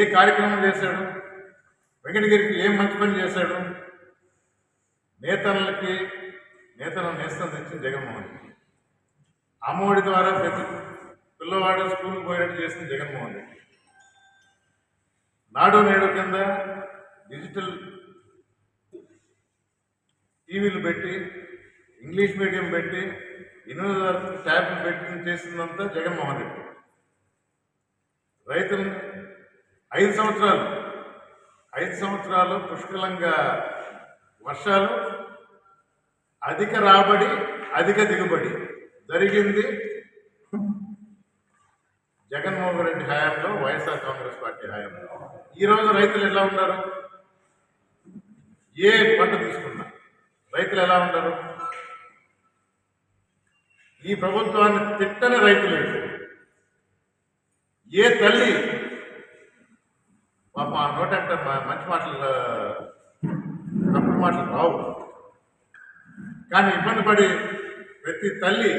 ఏ కార్యక్రమం చేశాడు? వెంకటగిరికి ఏం మంచి పని చేశాడు? నేతలకి నేతలను నేస్తం తెచ్చింది జగన్మోహన్ రెడ్డి. అమ్మఒడి ద్వారా ప్రతి పిల్లవాడు స్కూల్కి పోయేట్టు చేసింది జగన్మోహన్ రెడ్డి. నాడు నేడు కింద డిజిటల్ టీవీలు పెట్టి ఇంగ్లీష్ మీడియం పెట్టి ఎనిమిది ట్యాబ్లు పెట్టి చేసిందంతా జగన్మోహన్ రెడ్డి. రైతులు ఐదు సంవత్సరాలు. ఐదు సంవత్సరాలు పుష్కలంగా వర్షాలు అధిక రాబడి అధిక దిగుబడి జరిగింది. జగన్మోహన్ రెడ్డి హయాంలో వైఎస్ఆర్ కాంగ్రెస్ పార్టీ హయాంలో. ఈరోజు రైతులు ఎలా ఉన్నారు? ఏ పంట తీసుకున్నా రైతులు ఎలా ఉన్నారు? ఈ ప్రభుత్వాన్ని తిట్టని రైతులు ఏ తల్లి పాపం ఆ నోట అంటే మంచి మాటలు తప్పు తప్పుడు మాటలు రావు. కానీ ఇబ్బంది పడి ప్రతి తల్లి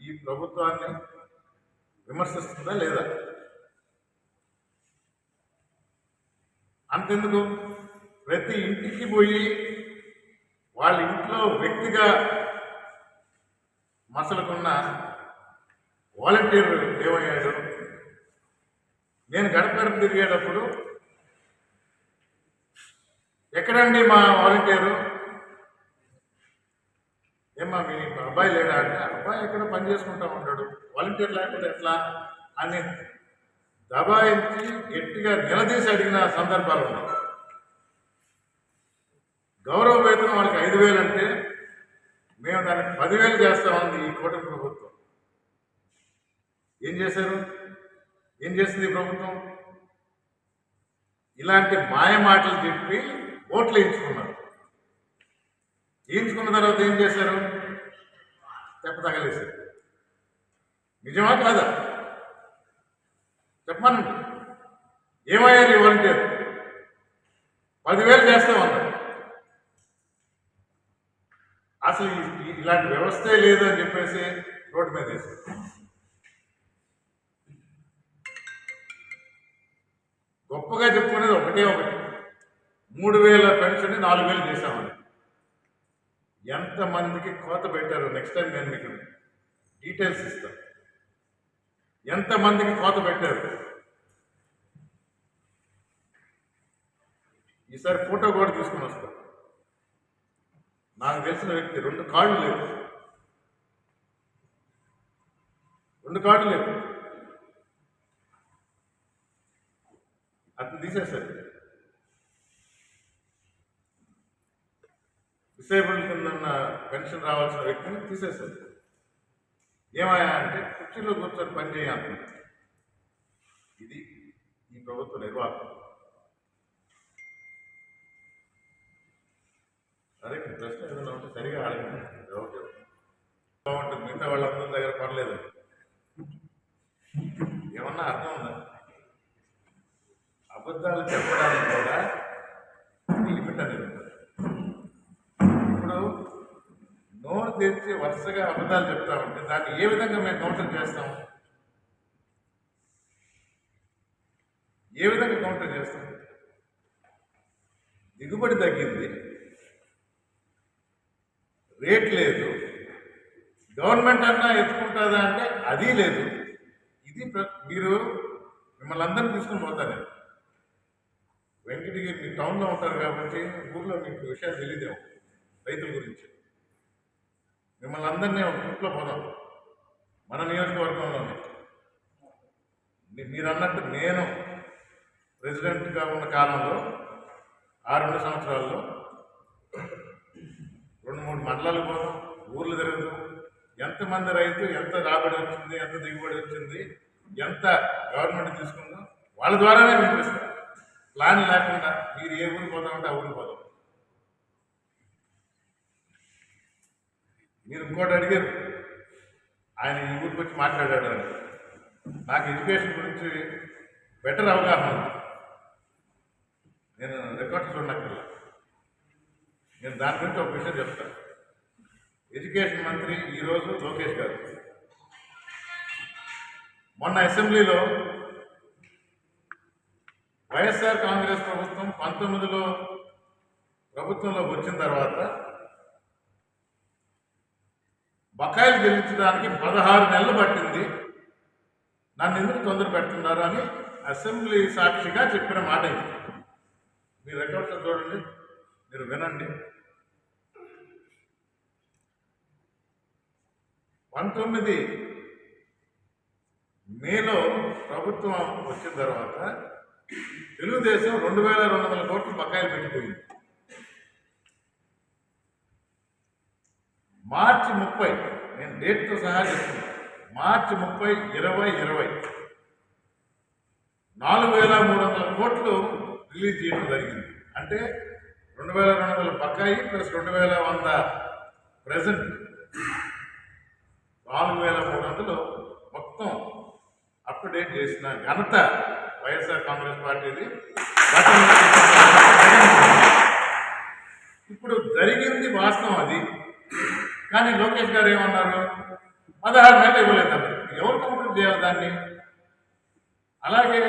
ఈ ప్రభుత్వాన్ని విమర్శిస్తుందా లేదా? అంతెందుకు? ప్రతి ఇంటికి పోయి వాళ్ళ ఇంట్లో వ్యక్తిగా మసలుకున్న వాలంటీర్ ఏమయ్యాడు నేను గడప తిరిగేటప్పుడు ఎక్కడండి మా వాలంటీరు? ఏమ్మా మీ అబ్బాయి లేడా? అంటే అబ్బాయి ఎక్కడ పని చేసుకుంటా ఉంటాడు. వాలంటీర్ లేకపోతే ఎట్లా? అని దబాయించి గట్టిగా నిలదీసి అడిగిన సందర్భాలు ఉన్నాయి. గౌరవ వేతనం వాళ్ళకి ఐదు వేలు అంటే మేము దానికి పదివేలు చేస్తామంది ఈ కూటమి ప్రభుత్వం. ఏం చేశారు? ఏం చేసింది ప్రభుత్వం? ఇలాంటి మాయ మాటలు చెప్పి ఓట్లు వేయించుకున్నారు. వేయించుకున్న తర్వాత ఏం చేశారు? చెప్ప తగలేశారు. నిజమా కాదా? చెప్పమనండి ఏమయ్యారు ఈ వాలంటీర్ పదివేలు చేస్తామన్నారు. అసలు ఇలాంటి వ్యవస్థే లేదు అని చెప్పేసి రోడ్డు మీద వేసారు గొప్పగా చెప్పుకునేది ఒకటే ఒకటి. మూడు వేల పెన్షన్ నాలుగు వేలు చేశామని. ఎంతమందికి కోత పెట్టారు నెక్స్ట్ టైం నేను మీకు డీటెయిల్స్ ఇస్తాను ఎంతమందికి కోత పెట్టారు? ఈసారి ఫోటో కూడా తీసుకుని వస్తాను నాకు తెలిసిన వ్యక్తి రెండు కార్డులు లేవు. రెండు కార్డులు లేవు. తీసేశారు. డిసేబుల్ కిందన్న పెన్షన్ రావాల్సిన వ్యక్తిని తీసేశారు. ఏమయ్యా అంటే కుర్చీలో కూర్చొని పని చేయాలి ఇది ఈ ప్రభుత్వ నిర్వాహకం. సరే ప్రశ్న ఏదైనా ఉంటే సరిగా అడగండి. బాగుంటుంది. మిగతా వాళ్ళందరి దగ్గర పర్లేదు ఏమన్నా అర్థం ఉందా? అబద్ధాలు చెప్పడానికి కూడా నిలిపెట్టలేదు ఇప్పుడు నోరు తెరిచి వరుసగా అబద్ధాలు చెప్తా ఉంటే దాన్ని ఏ విధంగా మేము కౌంటర్ చేస్తాం? ఏ విధంగా కౌంటర్ చేస్తాం? దిగుబడి తగ్గింది. రేట్ లేదు. గవర్నమెంట్ అన్నా ఎత్తుకుంటుందా అంటే అది లేదు. ఇది మీరు మిమ్మల్ని అందరినీ తీసుకుని పోతాను వెంకటగిరి మీ టౌన్లో ఉంటారు కాబట్టి ఊర్లో మీకు విషయాలు తెలియదేమో రైతుల గురించి. మిమ్మల్ని అందరినీ ఒక ట్రిప్లో పోదాం మన నియోజకవర్గంలోనే. మీరు అన్నట్టు నేను ప్రెసిడెంట్గా ఉన్న కాలంలో ఆ రెండు సంవత్సరాల్లో రెండు మూడు మండలాలు పోదాం ఊర్లు తిరుగుదాం. ఎంతమంది రైతు ఎంత రాబడి వచ్చింది ఎంత దిగుబడి వచ్చింది ఎంత గవర్నమెంట్ తీసుకుందాం వాళ్ళ ద్వారానే వినిపిస్తాం. ప్లాన్ లేకుండా మీరు ఏ ఊరికి పోతామంటే ఆ ఊరికి పోదాం. మీరు ఇంకోటి అడిగారు. ఆయన ఈ ఊరికి వచ్చి మాట్లాడాడు అని. నాకు ఎడ్యుకేషన్ గురించి బెటర్ అవగాహన ఉంది. నేను రికార్డ్స్ చూడక్కర్లా నేను దాని గురించి ఒక విషయం చెప్తాను. ఎడ్యుకేషన్ మంత్రి ఈరోజు లోకేష్ గారు. మొన్న అసెంబ్లీలో వైఎస్ఆర్ కాంగ్రెస్ ప్రభుత్వం పంతొమ్మిదిలో ప్రభుత్వంలో వచ్చిన తర్వాత బకాయిలు చెల్లించడానికి పదహారు నెలలు పట్టింది. నన్ను ఎందుకు తొందర పెడుతున్నారు అని అసెంబ్లీ సాక్షిగా చెప్పిన మాట ఇది. మీరు రికార్డ్స్ చూడండి మీరు వినండి. పంతొమ్మిది మేలో ప్రభుత్వం వచ్చిన తర్వాత తెలుగుదేశం రెండు వేల రెండు వందల కోట్లు బకాయిలు పెట్టిపోయింది. మార్చి ముప్పై నేను డేట్తో సహా చెప్తున్నాను మార్చి ముప్పై ఇరవై ఇరవై. నాలుగు వేల మూడు వందల కోట్లు రిలీజ్ చేయడం జరిగింది. అంటే రెండు వేల రెండు వందల బకాయి ప్లస్ రెండు వేల వంద ప్రజెంట్ నాలుగు వేల మూడు వందలు మొత్తం అప్డేట్ చేసిన ఘనత వైఎస్ఆర్ కాంగ్రెస్ పార్టీది. ఇప్పుడు జరిగింది వాస్తవం అది. కానీ లోకేష్ గారు ఏమన్నారు? పదహారు నెలలు ఇవ్వలేదు ఎవరు కంప్లీట్ చేయాలి దాన్ని? అలాగే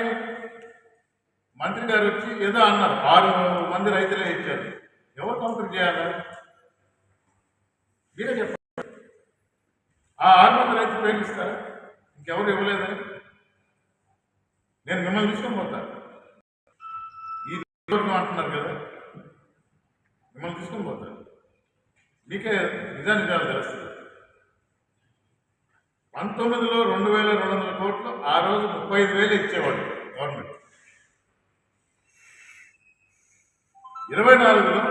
మంత్రి గారు వచ్చి ఏదో అన్నారు. ఆరు మంది రైతులే ఇచ్చారు. ఎవరు కంప్లీట్ చేయాలి? మీరే చెప్పండి. ఆ ఆరు మంది రైతులు పేర్లు ఇస్తారా? ఇంకెవరు ఇవ్వలేదని? నేను మిమ్మల్ని తీసుకొని పోతా. ఈ నియోజకవర్గం అంటున్నారు కదా మిమ్మల్ని తీసుకొని పోతా. మీకే నిజానికి నిజాలు తెలుస్తుంది పంతొమ్మిదిలో రెండు వేల రెండు వందల కోట్లు ఆ రోజు ముప్పై ఐదు వేలు ఇచ్చేవాడు గవర్నమెంట్. ఇరవై నాలుగులో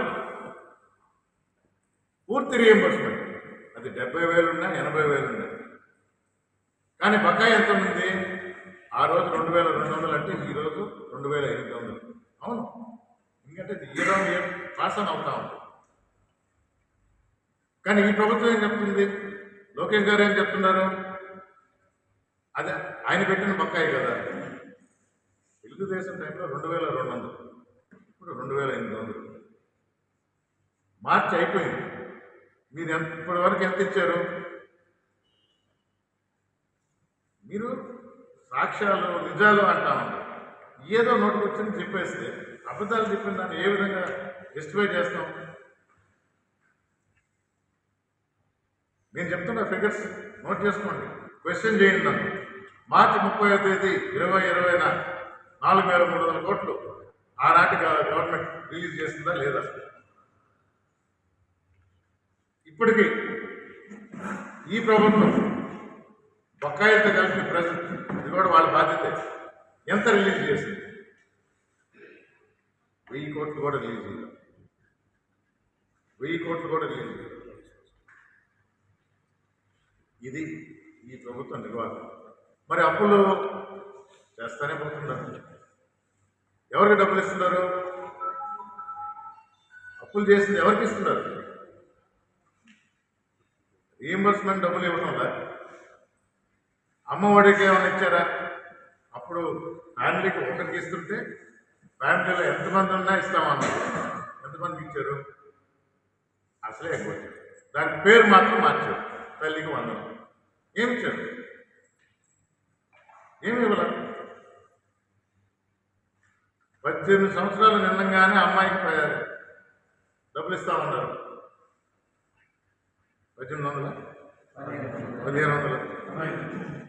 పూర్తి రియంబర్స్మెంట్ అది డెబ్బై వేలు ఉన్నా ఎనభై వేలు ఉన్నా కానీ బకాయి ఎంత ఉంది ఆ రోజు రెండు వేల రెండు వందలు అంటే ఈరోజు రెండు వేల ఎనిమిది వందలు. అవును. ఎందుకంటే ఇది ఇయర్ ఆన్ ఇయర్ పాస్ అని అవుతా ఉంది. కానీ ఈ ప్రభుత్వం ఏం చెప్తుంది? లోకేష్ గారు ఏం చెప్తున్నారు? అదే ఆయన పెట్టిన బక్కాయి కదా. తెలుగుదేశం టైంలో రెండు వేల రెండు వందలు. ఇప్పుడు రెండు వేల ఎనిమిది వందలు. మార్చి అయిపోయింది. మీరు ఎంత ఇప్పటి వరకు ఎంత ఇచ్చారు? మీరు సాక్ష్యాలు నిజాలు అంటా ఉంటాం ఏదో నోటికి వచ్చింది చెప్పేస్తే అబద్ధాలు చెప్పిన దాన్ని ఏ విధంగా జస్టిఫై చేస్తాం నేను చెప్తున్న ఫిగర్స్ నోట్ చేసుకోండి. క్వశ్చన్ చేయండి నన్ను. మార్చి ముప్పై తేదీ ఇరవై ఇరవైన నాలుగు వేల మూడు వందల కోట్లు ఆనాటి గవర్నమెంట్ రిలీజ్ చేస్తుందా లేదా? ఇప్పటికీ ఈ ప్రభుత్వం బకాయిలతో కలిపి ప్రజలు కూడా వాళ్ళ బాధ్యత ఎంత రిలీజ్ చేసింది? వెయ్యి కోట్లు కూడా రిలీజ్ చేయాలి వెయ్యి కోట్లు కూడా రిలీజ్ చేయాలి ఇది ఈ ప్రభుత్వం నిర్వాహం మరి అప్పులు చేస్తానే పోతున్నారు. ఎవరికి డబ్బులు ఇస్తున్నారు? అప్పులు చేసింది ఎవరికి ఇస్తున్నారు? రీఎంబర్స్మెంట్ డబ్బులు ఇవ్వడం లేదు అమ్మఒడికి ఏమైనా ఇచ్చారా? అప్పుడు ఫ్యామిలీకి ఒకరికి ఇస్తుంటే ఫ్యామిలీలో ఎంతమంది ఉన్నా ఇస్తామన్నారు. ఎంతమందికి ఇచ్చారు? అసలే ఎక్కువ. దాని పేరు మాత్రం మార్చారు. తల్లికి వందనం. ఏమి ఇచ్చారు? ఏమి ఇవ్వలేదు పద్దెనిమిది సంవత్సరాలు నిండంగానే అమ్మాయికి డబ్బులు ఇస్తామన్నారు. పద్దెనిమిది వందలు? పదిహేను వందలు.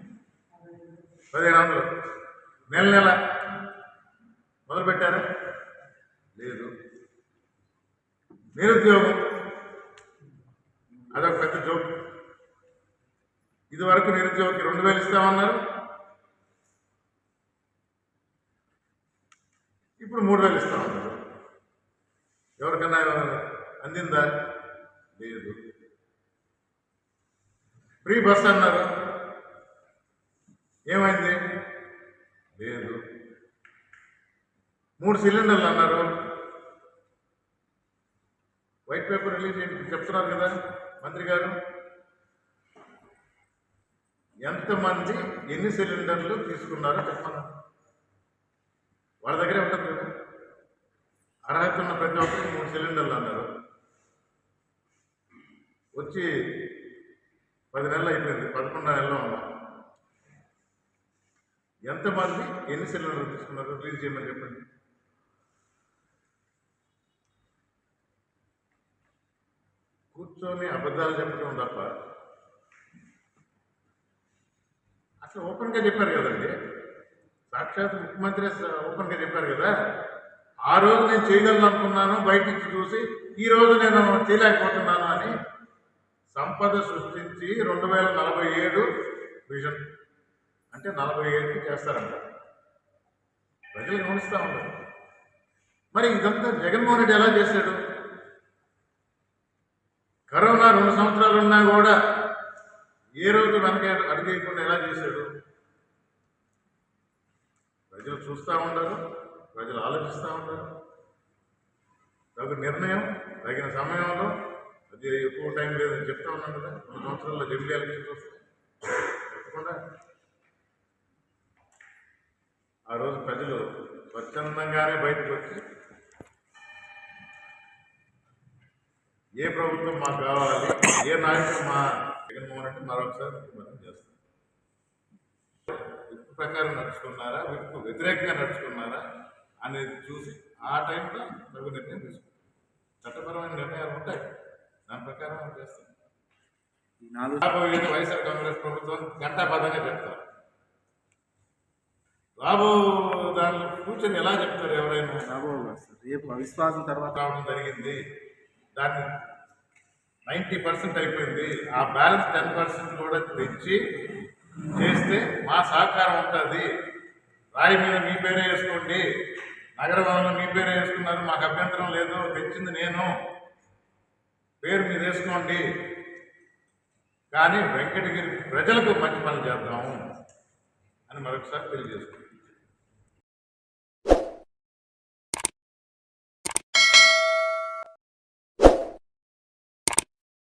పదిహేను వందలు. నెల నెల. మొదలుపెట్టారా? లేదు. నిరుద్యోగం. అదొక పెద్ద జోక్. ఇది వరకు నిరుద్యోగికి రెండు వేలు ఇస్తామన్నారు. ఇప్పుడు మూడు వేలు ఇస్తామన్నారు. ఎవరికన్నా అందిందా? లేదు. ఫ్రీ బస్ అన్నారు. ఏమైంది? లేదు. మూడు సిలిండర్లు అన్నారు. వైట్ పేపర్ రిలీజ్ చేయండి చెప్తున్నారు కదా మంత్రి గారు. ఎంతమంది ఎన్ని సిలిండర్లు తీసుకున్నారో చెప్పండి. వాళ్ళ దగ్గరే ఉంటుంది కదా. అర్హత ఉన్న ప్రతి ఒక్కరికి మూడు సిలిండర్లు అన్నారు. వచ్చి పది నెలలు అయిపోయింది పదకొండు నెలలో ఉన్నాం ఎంతమంది ఎన్ని సిలిండర్లు తీసుకున్నారు? రిలీజ్ చేయమని చెప్పండి. కూర్చొని అబద్ధాలు చెప్పడం తప్ప అసలు ఓపెన్గా చెప్పారు కదండి. సాక్షాత్ ముఖ్యమంత్రి ఓపెన్గా చెప్పారు కదా. ఆ రోజు నేను చేయగలను అనుకున్నాను బయటికి చూసి ఈ రోజు నేను చేయలేకపోతున్నాను అని సంపద సృష్టించి రెండు వేల నలభై ఏడు విజన్ అంటే నలభై ఏడుకి చేస్తారంట. ప్రజలు గమనిస్తూ ఉంటారు మరి ఇదంతా జగన్మోహన్ రెడ్డి ఎలా చేశాడు? కరోనా రెండు సంవత్సరాలు ఉన్నా కూడా ఏ రోజు వెనక అడిగేయకుండా ఎలా చేశాడు? ప్రజలు చూస్తూ ఉండరు ప్రజలు ఆలోచిస్తూ ఉండరు తగు నిర్ణయం తగిన సమయంలో అది ఎక్కువ టైం లేదని చెప్తా ఉన్నాను కదా రెండు సంవత్సరాల్లో జమిలీ ఎలక్షన్స్ వస్తాయి తప్పకుండా ఆ రోజు ప్రజలు స్వచ్ఛందంగానే బయటకు వచ్చి ఏ ప్రభుత్వం మాకు కావాలి ఏ నాయకుడు మా జగన్మోహన్ రెడ్డి మరొకసారి ముఖ్యమంత్రి చేస్తారు విప్పు ప్రకారం నడుచుకున్నారా? విప్పు వ్యతిరేకంగా నడుచుకున్నారా? అనేది చూసి ఆ టైంలో తగు నిర్ణయం తీసుకుంటాం చట్టపరమైన నిర్ణయాలు ఉంటాయి. దాని ప్రకారం చేస్తాం. నాలుగు వైఎస్ఆర్ కాంగ్రెస్ ప్రభుత్వం ఘంటాబద్ధంగా చెప్తారు రాబో దాని ఫ్యూచర్ ఎలా చెప్తారు ఎవరైనా? సార్ రేపు అవిశ్వాసం తర్వాత రావడం జరిగింది. దాన్ని నైంటీ పర్సెంట్ అయిపోయింది. ఆ బ్యాలెన్స్ టెన్ పర్సెంట్ కూడా తెచ్చి చేస్తే మా సహకారం ఉంటుంది. రాయి మీద మీ పేరే వేసుకోండి. నగరంలో మీ పేరే వేసుకున్నారు. మాకు అభ్యంతరం లేదు. తెచ్చింది నేను. పేరు మీద వేసుకోండి. కానీ వెంకటగిరి ప్రజలకు మంచి పని చేద్దాము అని మరొకసారి తెలియజేసుకుంటాం